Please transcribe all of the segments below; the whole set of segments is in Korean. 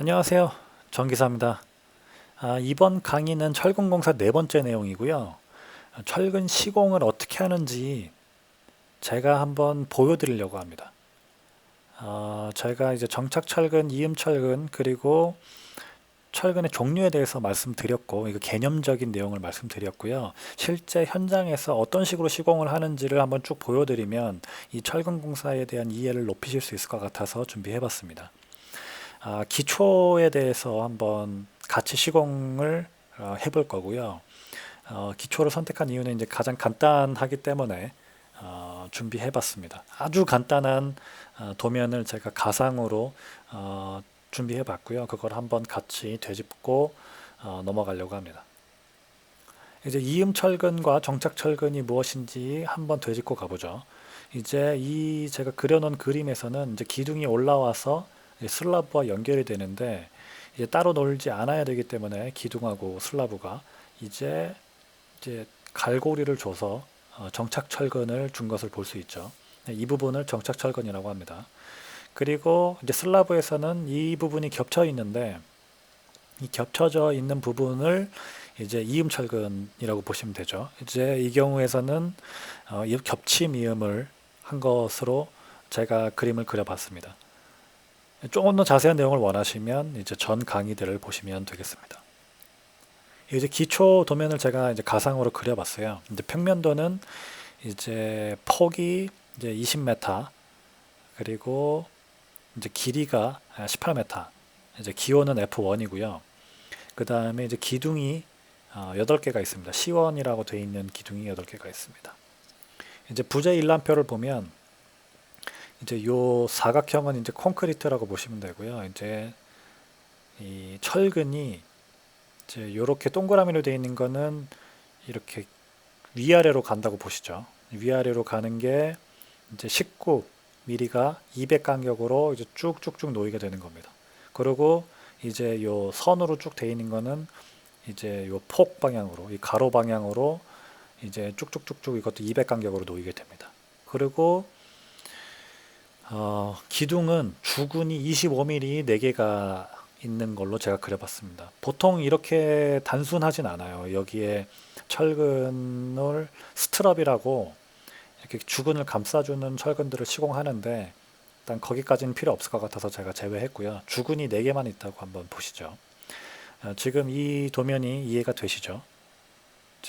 안녕하세요. 정기사입니다. 아, 이번 강의는 철근공사 네 번째 내용이고요. 아, 철근 시공을 어떻게 하는지 제가 한번 보여드리려고 합니다. 아, 제가 이제 정착철근, 이음철근, 그리고 철근의 종류에 대해서 말씀드렸고, 이거 개념적인 내용을 말씀드렸고요. 실제 현장에서 어떤 식으로 시공을 하는지를 한번 쭉 보여드리면 이 철근 공사에 대한 이해를 높이실 수 있을 것 같아서 준비해봤습니다. 아, 기초에 대해서 한번 같이 시공을 어, 해볼 거고요. 어, 기초를 선택한 이유는 이제 가장 간단하기 때문에 어, 준비해봤습니다. 아주 간단한 어, 도면을 제가 가상으로 어, 준비해봤고요. 그걸 한번 같이 되짚고 어, 넘어가려고 합니다. 이제 이음철근과 정착철근이 무엇인지 한번 되짚고 가보죠. 이제 이 제가 그려놓은 그림에서는 이제 기둥이 올라와서 슬라브와 연결이 되는데 이제 따로 놀지 않아야 되기 때문에 기둥하고 슬라브가 이제 이제 갈고리를 줘서 어, 정착 철근을 준 것을 볼 수 있죠. 이 부분을 정착 철근이라고 합니다. 그리고 이제 슬라브에서는 이 부분이 겹쳐 있는데 이 겹쳐져 있는 부분을 이제 이음 철근이라고 보시면 되죠. 이제 이 경우에서는 어, 겹침 이음을 한 것으로 제가 그림을 그려봤습니다. 조금 더 자세한 내용을 원하시면 이제 전 강의들을 보시면 되겠습니다. 이제 기초 도면을 제가 이제 가상으로 그려봤어요. 이제 평면도는 이제 폭이 이제 20m 그리고 이제 길이가 18m 이제 기호는 F1이고요. 그 다음에 이제 기둥이 8개가 어, 있습니다. C1이라고 되어 있는 기둥이 8개가 있습니다. 이제 부재 일람표를 보면 이제 요 사각형은 이제 콘크리트라고 보시면 되고요. 이제 이 철근이 이제 요렇게 동그라미로 되어 있는 거는 이렇게 위아래로 간다고 보시죠. 위아래로 가는 게 이제 19mm가 200 간격으로 이제 쭉쭉쭉 놓이게 되는 겁니다. 그리고 이제 요 선으로 쭉 되어 있는 거는 이제 요 폭 방향으로 이 가로 방향으로 이제 쭉쭉쭉쭉 이것도 200 간격으로 놓이게 됩니다. 그리고 어, 기둥은 주근이 25mm 4개가 있는 걸로 제가 그려봤습니다. 보통 이렇게 단순하진 않아요. 여기에 철근을 스트럽이라고 이렇게 주근을 감싸주는 철근들을 시공하는데 일단 거기까지는 필요 없을 것 같아서 제가 제외했고요. 주근이 4개만 있다고 한번 보시죠. 어, 지금 이 도면이 이해가 되시죠?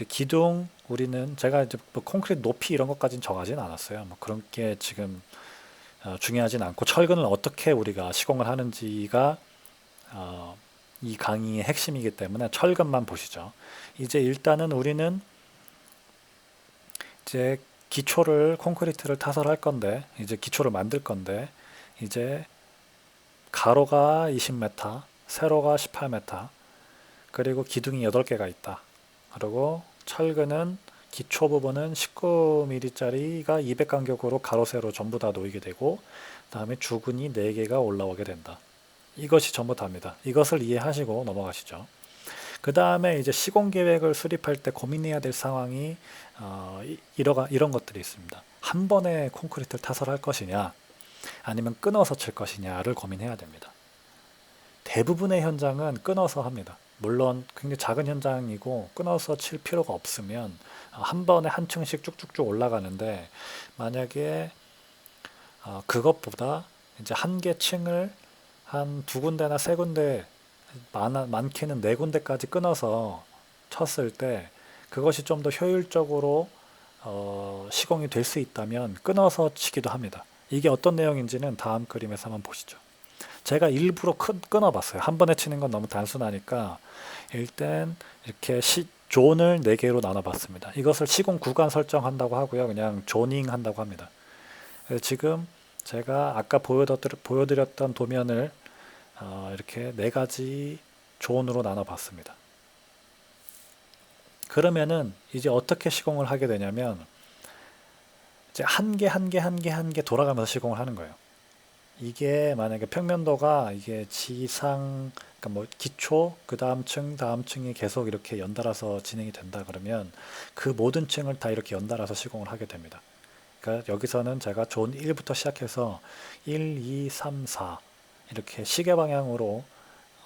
기둥 우리는 제가 이제 뭐 콘크리트 높이 이런 것까지는 정하진 않았어요. 뭐 그런 게 지금 어, 중요하진 않고 철근을 어떻게 우리가 시공을 하는지가 어, 이 강의의 핵심이기 때문에 철근만 보시죠. 이제 일단은 우리는 이제 기초를 콘크리트를 타설할 건데 이제 기초를 만들 건데 이제 가로가 20m, 세로가 18m, 그리고 기둥이 8개가 있다. 그리고 철근은 기초 부분은 19mm짜리가 200 간격으로 가로 세로 전부 다 놓이게 되고 다음에 주근이 4개가 올라오게 된다. 이것이 전부 다입니다. 이것을 이해하시고 넘어가시죠. 그 다음에 이제 시공 계획을 수립할 때 고민해야 될 상황이 어, 이러가, 이런 것들이 있습니다. 한 번에 콘크리트를 타설할 것이냐 아니면 끊어서 칠 것이냐를 고민해야 됩니다. 대부분의 현장은 끊어서 합니다. 물론 굉장히 작은 현장이고 끊어서 칠 필요가 없으면 한 번에 한 층씩 쭉쭉쭉 올라가는데 만약에 어, 그것보다 이제 한 개 층을 한 두 군데나 세 군데 많아, 많게는 네 군데까지 끊어서 쳤을 때 그것이 좀 더 효율적으로 어, 시공이 될 수 있다면 끊어서 치기도 합니다. 이게 어떤 내용인지는 다음 그림에서 한번 보시죠. 제가 일부러 끊어봤어요. 한 번에 치는 건 너무 단순하니까 일단 이렇게 시, 존을 4개로 나눠봤습니다. 이것을 시공 구간 설정한다고 하고요. 그냥 조닝 한다고 합니다. 지금 제가 아까 보여드렸 던 도면을 어, 이렇게 네 가지 존으로 나눠봤습니다. 그러면은 이제 어떻게 시공을 하게 되냐면 이제 한 개 한 개 한 개 한 개 돌아가면서 시공을 하는 거예요. 이게 만약에 평면도가 이게 지상 그러니까 뭐 기초 그 다음 층 다음 층이 계속 이렇게 연달아서 진행이 된다 그러면 그 모든 층을 다 이렇게 연달아서 시공을 하게 됩니다. 그러니까 여기서는 제가 존 1부터 시작해서 1, 2, 3, 4 이렇게 시계 방향으로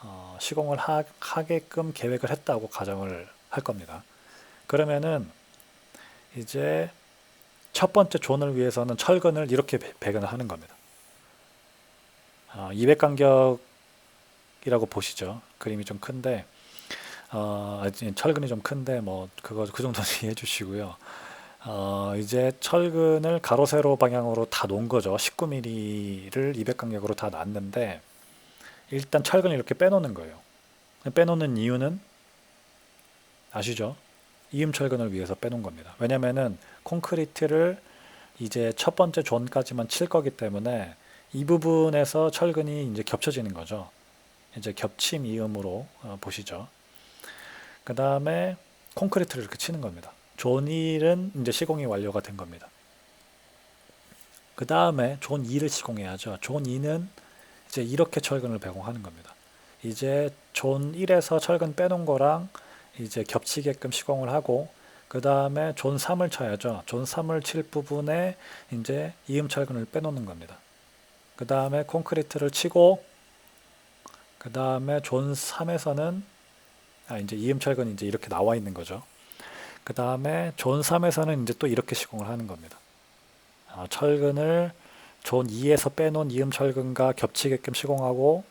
어, 시공을 하, 하게끔 계획을 했다고 가정을 할 겁니다. 그러면은 이제 첫 번째 존을 위해서는 철근을 이렇게 배- 배근을 하는 겁니다. 어, 200 간격이라고 보시죠. 그림이 좀 큰데 어, 철근이 좀 큰데 뭐 그거 그 정도는 이해해 주시고요. 어, 이제 철근을 가로 세로 방향으로 다 놓은 거죠. 19mm를 200 간격으로 다 놨는데 일단 철근을 이렇게 빼놓는 거예요. 빼놓는 이유는 아시죠? 이음 철근을 위해서 빼놓은 겁니다. 왜냐면은 콘크리트를 이제 첫 번째 존까지만 칠 거기 때문에 이 부분에서 철근이 이제 겹쳐지는 거죠. 이제 겹침 이음으로 어, 보시죠. 그 다음에 콘크리트를 이렇게 치는 겁니다. 존 1은 이제 시공이 완료가 된 겁니다. 그 다음에 존 2를 시공해야죠. 존 2는 이제 이렇게 철근을 배공하는 겁니다. 이제 존 1에서 철근 빼놓은 거랑 이제 겹치게끔 시공을 하고 그 다음에 존 3을 쳐야죠. 존 3을 칠 부분에 이제 이음 철근을 빼놓는 겁니다. 그 다음에 콘크리트를 치고 그 다음에 존 3에서는 아 이제 이음 철근이 이제 이렇게 나와 있는 거죠. 그 다음에 존 3에서는 이제 또 이렇게 시공을 하는 겁니다. 아, 철근을 존 2에서 빼놓은 이음 철근과 겹치게끔 시공하고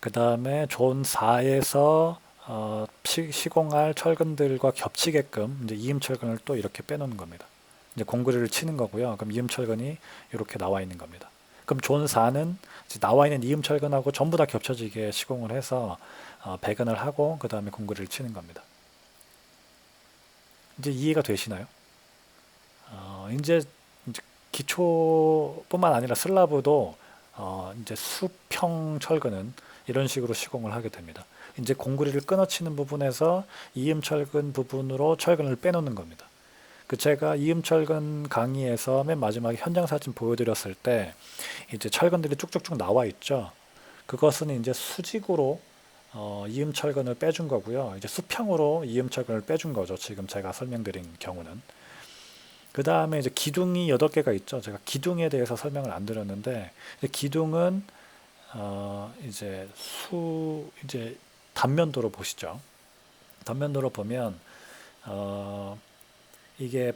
그 다음에 존 4에서 어, 시, 시공할 철근들과 겹치게끔 이제 이음 철근을 또 이렇게 빼놓는 겁니다. 이제 공구리를 치는 거고요. 그럼 이음 철근이 이렇게 나와 있는 겁니다. 그럼 존 4는 이제 나와 있는 이음 철근하고 전부 다 겹쳐지게 시공을 해서 어, 배근을 하고 그 다음에 공구리를 치는 겁니다. 이제 이해가 되시나요? 어, 이제, 이제 기초뿐만 아니라 슬라브도 어, 이제 수평 철근은 이런 식으로 시공을 하게 됩니다. 이제 공구리를 끊어치는 부분에서 이음 철근 부분으로 철근을 빼놓는 겁니다. 그 제가 이음 철근 강의에서 맨 마지막에 현장 사진 보여드렸을 때 이제 철근들이 쭉쭉쭉 나와 있죠. 그것은 이제 수직으로 어, 이음 철근을 빼준 거고요. 이제 수평으로 이음 철근을 빼준 거죠. 지금 제가 설명드린 경우는. 그 다음에 이제 기둥이 8개가 있죠. 제가 기둥에 대해서 설명을 안 드렸는데, 기둥은, 어, 이제 수, 이제 단면도로 보시죠. 단면도로 보면, 어, 이게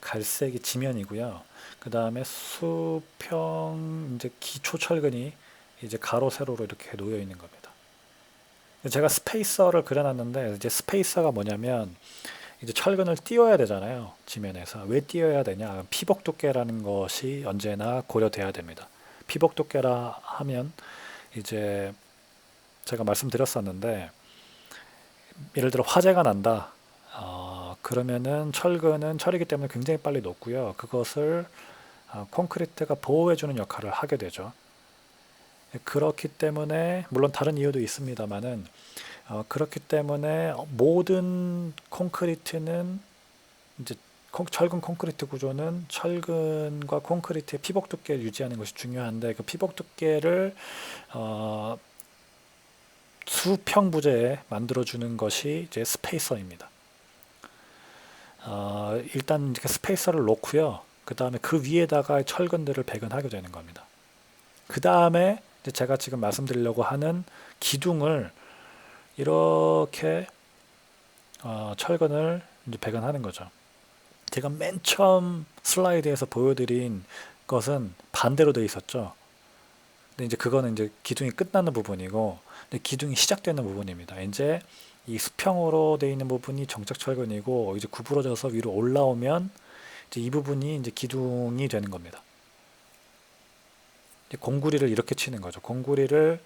갈색이 지면이고요. 그 다음에 수평, 이제 기초 철근이 이제 가로, 세로로 이렇게 놓여 있는 겁니다. 제가 스페이서를 그려놨는데, 이제 스페이서가 뭐냐면, 이제 철근을 띄워야 되잖아요. 지면에서. 왜 띄워야 되냐? 피복 두께라는 것이 언제나 고려돼야 됩니다. 피복 두께라 하면 이제 제가 말씀드렸었는데 예를 들어 화재가 난다. 어, 그러면은 철근은 철이기 때문에 굉장히 빨리 녹고요. 그것을 어, 콘크리트가 보호해주는 역할을 하게 되죠. 그렇기 때문에 물론 다른 이유도 있습니다만은 어, 그렇기 때문에 모든 콘크리트는 이제 콘- 철근 콘크리트 구조는 철근과 콘크리트의 피복 두께를 유지하는 것이 중요한데 그 피복 두께를 어, 수평 부재에 만들어주는 것이 이제 스페이서입니다. 어, 일단 이렇게 스페이서를 놓고요. 그 다음에 그 위에다가 철근들을 배근하게 되는 겁니다. 그 다음에 제가 지금 말씀드리려고 하는 기둥을 이렇게 어, 철근을 이제 배관하는 거죠. 제가 맨 처음 슬라이드에서 보여드린 것은 반대로 되어 있었죠. 근데 이제 그거는 이제 기둥이 끝나는 부분이고, 기둥이 시작되는 부분입니다. 이제 이 수평으로 되어 있는 부분이 정착 철근이고, 이제 구부러져서 위로 올라오면 이제 이 부분이 이제 기둥이 되는 겁니다. 공구리를 이렇게 치는 거죠. 공구리를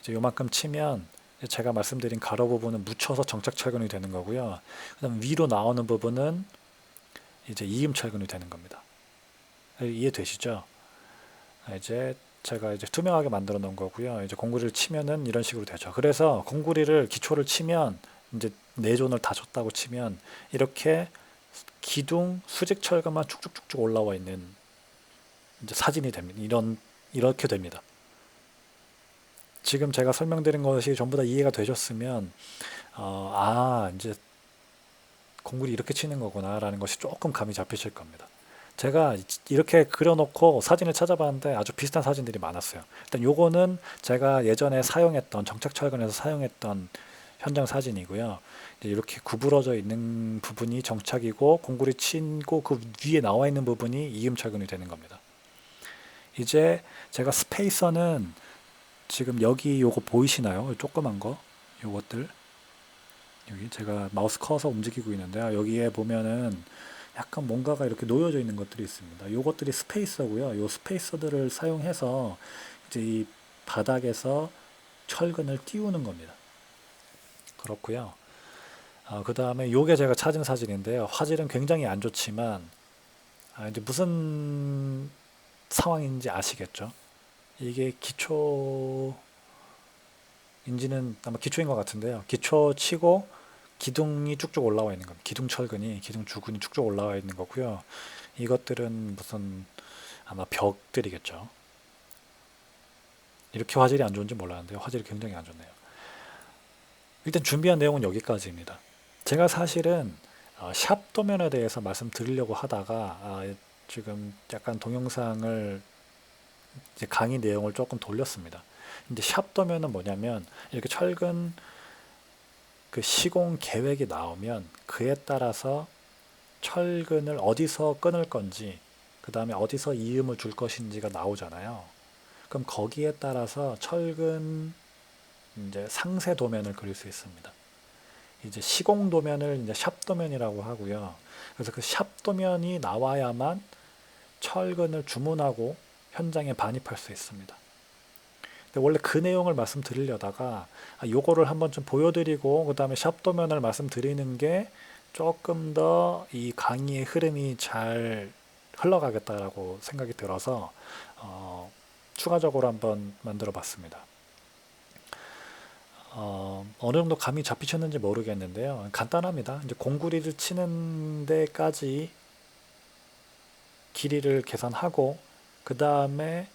이제 요만큼 치면 제가 말씀드린 가로 부분은 묻혀서 정착 철근이 되는 거고요. 그다음 위로 나오는 부분은 이제 이음 철근이 되는 겁니다. 이해되시죠? 이제 제가 이제 투명하게 만들어 놓은 거고요. 이제 공구리를 치면은 이런 식으로 되죠. 그래서 공구리를 기초를 치면 이제 네 존을 다 줬다고 치면 이렇게 기둥 수직 철근만 쭉쭉쭉쭉 올라와 있는 이제 사진이 됩니다. 이런 이렇게 됩니다. 지금 제가 설명드린 것이 전부 다 이해가 되셨으면 어, 아 이제 공구리 이렇게 치는 거구나라는 것이 조금 감이 잡히실 겁니다. 제가 이렇게 그려놓고 사진을 찾아봤는데 아주 비슷한 사진들이 많았어요. 일단 요거는 제가 예전에 사용했던 정착철근에서 사용했던 현장 사진이고요. 이렇게 구부러져 있는 부분이 정착이고 공구리 치고 그 위에 나와 있는 부분이 이음철근이 되는 겁니다. 이제 제가 스페이서는 지금 여기 요거 보이시나요? 조그만 거 요것들 여기 제가 마우스 커서 움직이고 있는데요. 여기에 보면은 약간 뭔가가 이렇게 놓여져 있는 것들이 있습니다. 요것들이 스페이서고요. 요 스페이서들을 사용해서 이제 이 바닥에서 철근을 띄우는 겁니다. 그렇고요. 어, 그 다음에 요게 제가 찾은 사진인데요. 화질은 굉장히 안 좋지만 아, 이제 무슨 상황인지 아시겠죠? 이게 기초 인지는 아마 기초인 것 같은데요. 기초 치고 기둥이 쭉쭉 올라와 있는 겁니다. 기둥 철근이 기둥 주근이 쭉쭉 올라와 있는 거고요. 이것들은 무슨 아마 벽들이겠죠. 이렇게 화질이 안 좋은지 몰랐는데 화질이 굉장히 안 좋네요. 일단 준비한 내용은 여기까지입니다. 제가 사실은 어, 샵 도면에 대해서 말씀드리려고 하다가 아, 지금 약간 동영상을 강의 내용을 조금 돌렸습니다. 이제 샵 도면은 뭐냐면 이렇게 철근 그 시공 계획이 나오면 그에 따라서 철근을 어디서 끊을 건지 그 다음에 어디서 이음을 줄 것인지가 나오잖아요. 그럼 거기에 따라서 철근 이제 상세 도면을 그릴 수 있습니다. 이제 시공 도면을 이제 샵 도면이라고 하고요. 그래서 그 샵 도면이 나와야만 철근을 주문하고 현장에 반입할 수 있습니다. 원래 그 내용을 말씀드리려다가 아, 요거를 한번 좀 보여드리고 그 다음에 샵 도면을 말씀드리는 게 조금 더 이 강의의 흐름이 잘 흘러가겠다라고 생각이 들어서 어, 추가적으로 한번 만들어 봤습니다. 어, 어느 정도 감이 잡히셨는지 모르겠는데요. 간단합니다. 이제 공구리를 치는 데까지 길이를 계산하고 그 다음에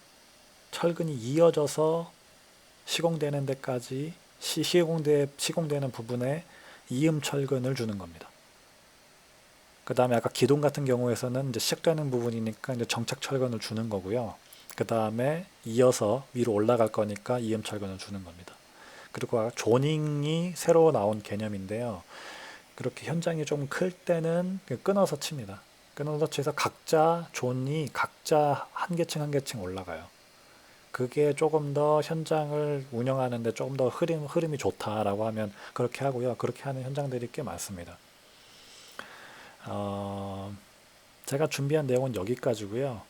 철근이 이어져서 시공되는 데까지 시, 시공돼, 시공되는 부분에 이음 철근을 주는 겁니다. 그 다음에 아까 기둥 같은 경우에서는 이제 시작되는 부분이니까 이제 정착 철근을 주는 거고요. 그 다음에 이어서 위로 올라갈 거니까 이음 철근을 주는 겁니다. 그리고 조닝이 새로 나온 개념인데요. 그렇게 현장이 좀 클 때는 끊어서 칩니다. 끊어서 치서 각자 존이 각자 한 개층 한 개층 올라가요. 그게 조금 더 현장을 운영하는데 조금 더 흐름, 흐름이 좋다라고 하면 그렇게 하고요. 그렇게 하는 현장들이 꽤 많습니다. 어, 제가 준비한 내용은 여기까지고요.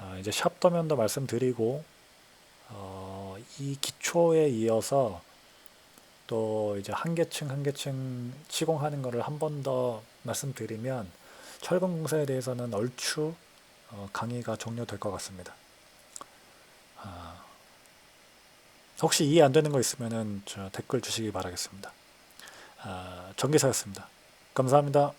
어, 이제 샵 도면도 말씀드리고 어, 이 기초에 이어서 또 이제 한 개층 한 개층 시공하는 것을 한 번 더 말씀드리면 철근 공사에 대해서는 얼추 어, 강의가 종료될 것 같습니다. 아, 혹시 이해 안 되는 거 있으면은 저 댓글 주시기 바라겠습니다. 아, 전기사였습니다. 감사합니다.